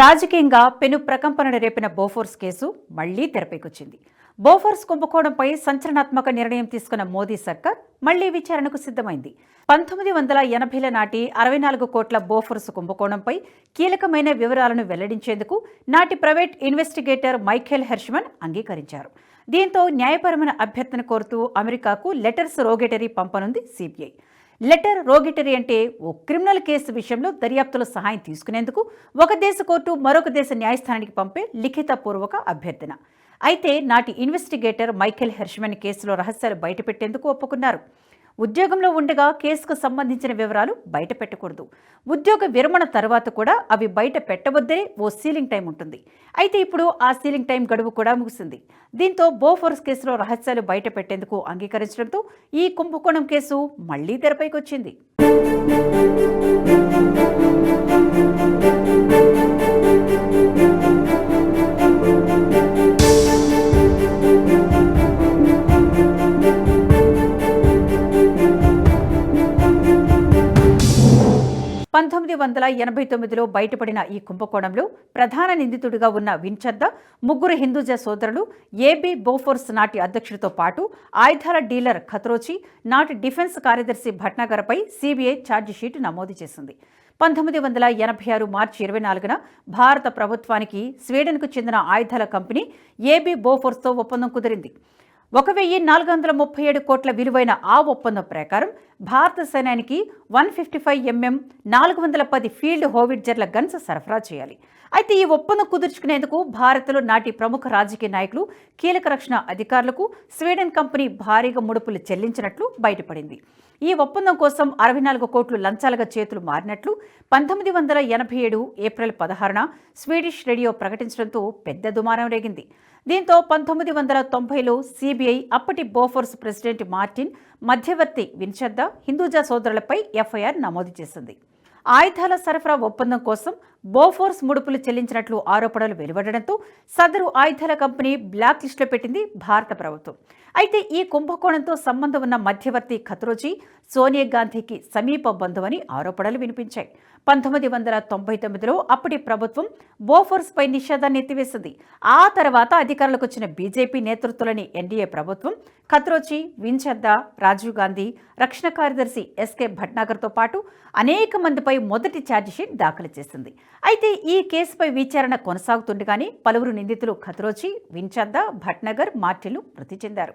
రాజకీయంగా పెను ప్రకంపనను రేపిన Bofors case మళ్ళీ తెరపైకొచ్చింది. బోఫోర్స్ కుంభకోణంపై సంచలనాత్మక నిర్ణయం తీసుకున్న మోదీ సర్కార్ మళ్ళీ విచారణకు సిద్ధమైంది. పంతొమ్మిది వందల ఎనభైల నాటి అరవై నాలుగు కోట్ల బోఫోర్స్ కుంభకోణంపై కీలకమైన వివరాలను వెల్లడించేందుకు నాటి ప్రైవేట్ ఇన్వెస్టిగేటర్ మైఖేల్ హెర్ష్మన్ అంగీకరించారు. దీంతో న్యాయపరమైన అభ్యర్థన కోరుతూ అమెరికాకు లెటర్స్ రోగేటరీ పంపనుంది సిబిఐ. లెటర్ రోగిటరీ అంటే ఓ క్రిమినల్ కేసు విషయంలో దర్యాప్తులో సహాయం తీసుకునేందుకు ఒక దేశ కోర్టు మరొక దేశ న్యాయస్థానానికి పంపే లిఖితపూర్వక అభ్యర్థన. అయితే నాటి ఇన్వెస్టిగేటర్ మైఖేల్ హెర్ష్మెన్ కేసులో రహస్యాలు బయటపెట్టేందుకు ఒప్పుకున్నారు. ఉద్యోగంలో ఉండగా కేసుకు సంబంధించిన వివరాలు బయట పెట్టకూడదు. ఉద్యోగ విరమణ తర్వాత కూడా అవి బయట పెట్టవద్దే ఓ సీలింగ్ టైం ఉంటుంది. అయితే ఇప్పుడు ఆ సీలింగ్ టైం గడువు కూడా ముగిసింది. దీంతో బోఫోర్స్ కేసులో రహస్యాలు బయట పెట్టేందుకు అంగీకరించడంతో ఈ కుంభకోణం కేసు మళ్ళీ తెరపైకి వచ్చింది. వందల ఎనభై తొమ్మిదిలో బయటపడిన ఈ కుంభకోణంలో ప్రధాన నిందితుడిగా ఉన్న విన్చద్ద ముగ్గురు హిందూజా సోదరులు ఏబీ బోఫోర్స్ నాటి అధ్యక్షుడితో పాటు ఆయుధాల డీలర్ ఖత్రోచి నాటి డిఫెన్స్ కార్యదర్శి భట్నాగర్పై సీబీఐ ఛార్జిషీట్ నమోదు చేసింది. పంతొమ్మిది వందల ఎనభై ఆరు మార్చి ఇరవై నాలుగున భారత ప్రభుత్వానికి స్వీడన్కు చెందిన ఆయుధాల కంపెనీ ఏబీ బోఫోర్స్తో ఒప్పందం కుదిరింది. ఒక వెయ్యి నాలుగు వందల ముప్పై ఏడు కోట్ల విలువైన ఆ ఒప్పందం ప్రకారం భారత సైన్యానికి వన్ ఫిఫ్టీ ఫైవ్ ఎంఎం నాలుగు వందల పది ఫీల్డ్ హోవిట్జర్ల గన్స్ సరఫరా చేయాలి. అయితే ఈ ఒప్పందం కుదుర్చుకునేందుకు భారత్లో నాటి ప్రముఖ రాజకీయ నాయకులు కీలక రక్షణ అధికారులకు స్వీడన్ కంపెనీ భారీగా ముడుపులు చెల్లించినట్లు బయటపడింది. ఈ ఒప్పందం కోసం అరవై నాలుగు కోట్లు లంచాలుగా చేతులు మారినట్లు పంతొమ్మిది వందల ఎనభై ఏడు ఏప్రిల్ పదహారున స్వీడిష్ రేడియో ప్రకటించడంతో పెద్ద దుమారం రేగింది. దీంతో పంతొమ్మిది వందల తొంభైలో సిబిఐ అప్పటి బోఫోర్స్ ప్రెసిడెంట్ మార్టిన్ మధ్యవర్తి విన్చద్ద హిందూజా సోదరులపై ఎఫ్ఐఆర్ నమోదు చేసింది. ఆయుధాల సరఫరా ఒప్పందం కోసం బోఫోర్స్ ముడుపులు చెల్లించినట్లు ఆరోపణలు వెలువడడంతో సదరు ఆయుధాల కంపెనీ బ్లాక్ లిస్టులో పెట్టింది భారత ప్రభుత్వం. అయితే ఈ కుంభకోణంతో సంబంధం ఉన్న మధ్యవర్తి ఖత్రోజీ సోనియా గాంధీకి సమీప బంధువని ఆరోపణలు వినిపించాయి. పంతొమ్మిది వందల తొంభై తొమ్మిదిలో అప్పటి ప్రభుత్వం బోఫోర్స్పై నిషేధాన్ని ఎత్తివేసింది. ఆ తర్వాత అధికారులకు వచ్చిన బీజేపీ నేతృత్వంలోని ఎన్డీఏ ప్రభుత్వం ఖత్రోచి వించద్ద రాజీవ్ గాంధీ రక్షణ కార్యదర్శి ఎస్కే భట్నాగర్తో పాటు అనేక మందిపై మొదటి ఛార్జిషీట్ దాఖలు చేసింది. అయితే ఈ కేసుపై విచారణ కొనసాగుతుండగానే పలువురు నిందితులు ఖత్రోచి వించద్ద భట్నగర్ మార్టిలు మృతి చెందారు.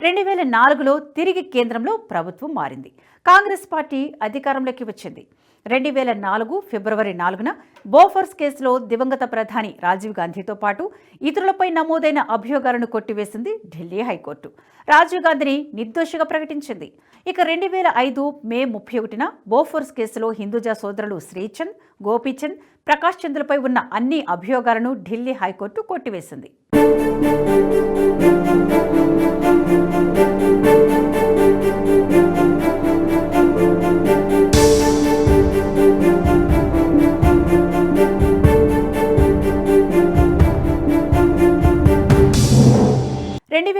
రెండు వేల నాలుగులో తిరిగి కేంద్రంలో ప్రభుత్వం మారింది. కాంగ్రెస్ పార్టీ అధికారంలోకి వచ్చింది. రెండు వేల నాలుగు ఫిబ్రవరి నాలుగున బోఫర్స్ కేసులో దివంగత ప్రధాని రాజీవ్ గాంధీతో పాటు ఇతరులపై నమోదైన అభియోగాలను కొట్టివేసింది ఢిల్లీ హైకోర్టు. రాజీవ్ గాంధీని నిర్దోషిగా ప్రకటించింది. ఇక రెండు వేల ఐదు మే ముప్పై ఒకటిన బోఫోర్స్ కేసులో హిందూజా సోదరులు శ్రీచంద్ గోపీచంద్ ప్రకాష్ చంద్రపై ఉన్న అన్ని అభియోగాలను ఢిల్లీ హైకోర్టు కొట్టివేసింది.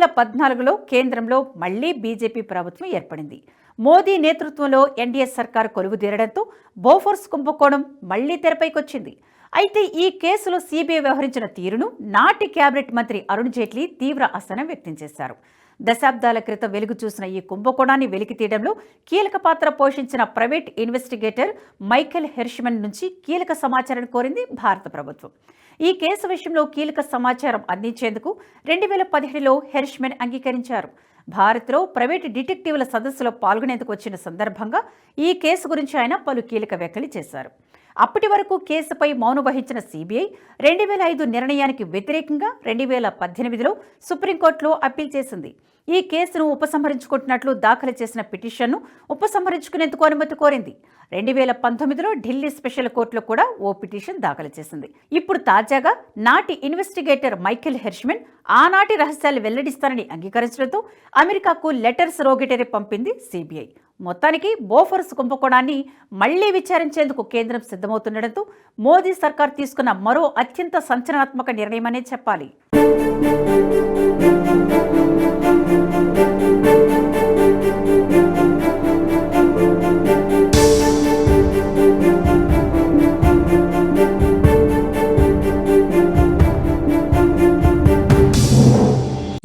వేల పద్నాలుగులో కేంద్రంలో మళ్ళీ బీజేపీ ప్రభుత్వం ఏర్పడింది. మోదీ నేతృత్వంలో ఎన్డీఏ సర్కార్ కొలువుదీరడంతో బోఫోర్స్ కుంభకోణం మళ్ళీ తెరపైకొచ్చింది. అయితే ఈ కేసులో సీబీఐ వ్యవహరించిన తీరును నాటి కేబినెట్ మంత్రి అరుణ్ జైట్లీ తీవ్ర అసహనం వ్యక్తం చేశారు. దశాబ్దాల క్రితం వెలుగు చూసిన ఈ కుంభకోణాన్ని వెలికి తీయడంలో కీలక పాత్ర పోషించిన ప్రైవేట్ ఇన్వెస్టిగేటర్ మైకెల్ హెర్ష్మన్ నుంచి కీలక సమాచారం కోరింది భారత ప్రభుత్వం. ఈ కేసు విషయంలో కీలక సమాచారం అందించేందుకు రెండు వేల పదిహేడులో హెర్ష్మెన్ అంగీకరించారు. భారత్లో ప్రైవేటు డిటెక్టివ్ల సదస్సులో పాల్గొనేందుకు వచ్చిన సందర్భంగా ఈ కేసు గురించి ఆయన పలు కీలక వ్యాఖ్యలు చేశారు. అప్పటి వరకు కేసుపై మౌనం వహించిన సీబీఐ రెండు వేల ఐదు నిర్ణయానికి వ్యతిరేకంగా రెండు వేల పద్దెనిమిదిలో సుప్రీంకోర్టులో అప్పీల్ చేసింది. ఈ కేసును ఉపసంహరించుకుంటున్నట్లు దాఖలు చేసిన పిటిషన్ను ఉపసంహరించుకునేందుకు అనుమతి కోరింది. రెండు వేల పంతొమ్మిదిలో ఢిల్లీ స్పెషల్ కోర్టులో కూడా ఓ పిటిషన్ దాఖలు చేసింది. ఇప్పుడు తాజాగా నాటి ఇన్వెస్టిగేటర్ మైఖేల్ హెర్ష్మెన్ ఆనాటి రహస్యాలు వెల్లడిస్తారని అంగీకరించడంతో అమెరికాకు లెటర్స్ రోగిటరీ పంపింది సిబిఐ. మొత్తానికి బోఫర్స్ కుంభకోణాన్ని మళ్ళీ విచారించేందుకు కేంద్రం సిద్ధమవుతుండటంతో మోదీ సర్కార్ తీసుకున్న మరో అత్యంత సంచలనాత్మక నిర్ణయమనే చెప్పాలి.